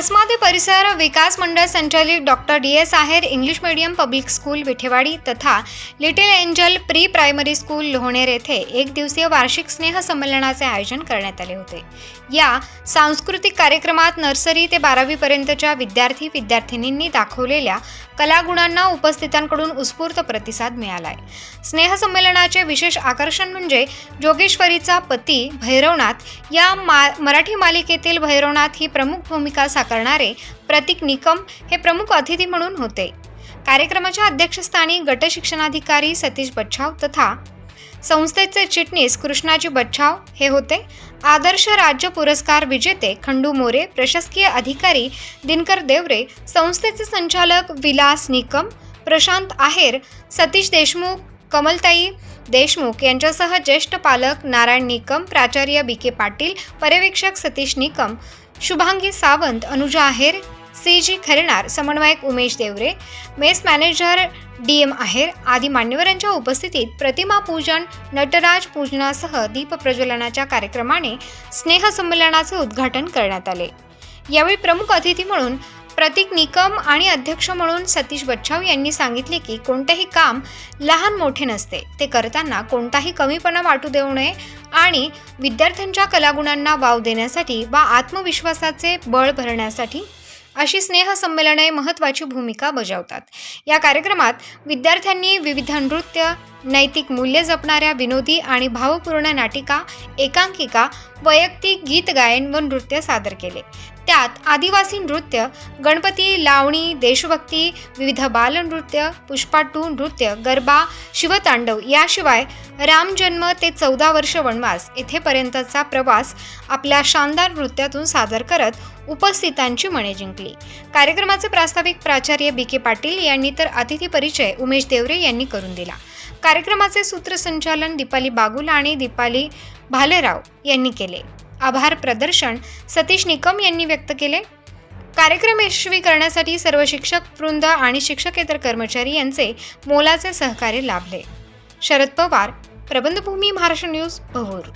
कसमाते परिसर विकास मंडळ संचालित doctor D S Aher English medium public school Vithewadi तथा little angel pre primary school Lohoner येथे एक दिवसीय वार्षिक स्नेह संमेलनाचे आयोजन करण्यात आले होते. या सांस्कृतिक कार्यक्रमात नर्सरी ते बारावीपर्यंतच्या विद्यार्थी विद्यार्थिनींनी दाखवलेल्या कलागुणांना उपस्थितांकडून उत्स्फूर्त प्रतिसाद मिळालाय. स्नेह संमेलनाचे विशेष आकर्षण म्हणजे जोगेश्वरीचा पती भैरवनाथ. या मा मराठी मालिकेतील भैरवनाथ ही प्रमुख भूमिका करणारे प्रतीक निकम हे प्रमुख अतिथी म्हणून होते. कार्यक्रमाच्या अध्यक्षस्थानी गट शिक्षणाधिकारी सतीश बच्छाव तथा संस्थेचे चिटणीस कृष्णाजी बच्छाव हे होते. आदर्श राज्य पुरस्कार विजेते खंडू मोरे प्रशासकीय अधिकारी दिनकर देवरे संस्थेचे संचालक विलास निकम प्रशांत आहेर सतीश देशमुख कमलताई देशमुख यांच्यासह ज्येष्ठ पालक नारायण निकम प्राचार्य बी के पाटील पर्यवेक्षक सतीश निकम शुभांगी सावंत अनुजा आहेर सी जी खरेणार समन्वयक Umesh Deore mess manager D M Aher आदी मान्यवरांच्या उपस्थितीत प्रतिमा पूजन नटराज पूजनासह दीप प्रज्वलनाच्या कार्यक्रमाने स्नेहसंमेलनाचे उद्घाटन करण्यात आले. यावेळी प्रमुख अतिथी म्हणून प्रतीक निकम आणि अध्यक्ष म्हणून सतीश बच्छाव यांनी सांगितले की कोणतेही काम लहान मोठे नसते. ते करताना कोणताही कमीपणा वाटू देऊ नये आणि विद्यार्थ्यांच्या कलागुणांना वाव देण्यासाठी वा आत्मविश्वासाचे बळ भरण्यासाठी अशी स्नेहसंमेलने महत्त्वाची भूमिका बजावतात. या कार्यक्रमात विद्यार्थ्यांनी विविध नृत्य नैतिक मूल्य जपणाऱ्या विनोदी आणि भावपूर्ण नाटिका एकांकिका वैयक्तिक गीत गायन व नृत्य सादर केले. त्यात आदिवासी नृत्य गणपती लावणी देशभक्ती विविध बालनृत्य पुष्पाटू नृत्य गरबा शिवतांडव याशिवाय रामजन्म ते चौदा वर्ष वनवास येथेपर्यंतचा प्रवास आपल्या शानदार नृत्यातून सादर करत उपस्थितांची मने जिंकली. कार्यक्रमाचे प्रास्ताविक प्राचार्य बी के पाटील यांनी तर अतिथी परिचय उमेश देवरे यांनी करून दिला. कार्यक्रमाचे सूत्रसंचालन दीपाली बागुल आणि दीपाली भालेराव यांनी केले. आभार प्रदर्शन सतीश निकम यांनी व्यक्त केले. कार्यक्रम यशस्वी करण्यासाठी सर्व शिक्षक वृंद आणि शिक्षकेतर कर्मचारी यांचे मोलाचे सहकार्य लाभले. शरद पवार प्रबंधभूमी महाराष्ट्र न्यूज भवूर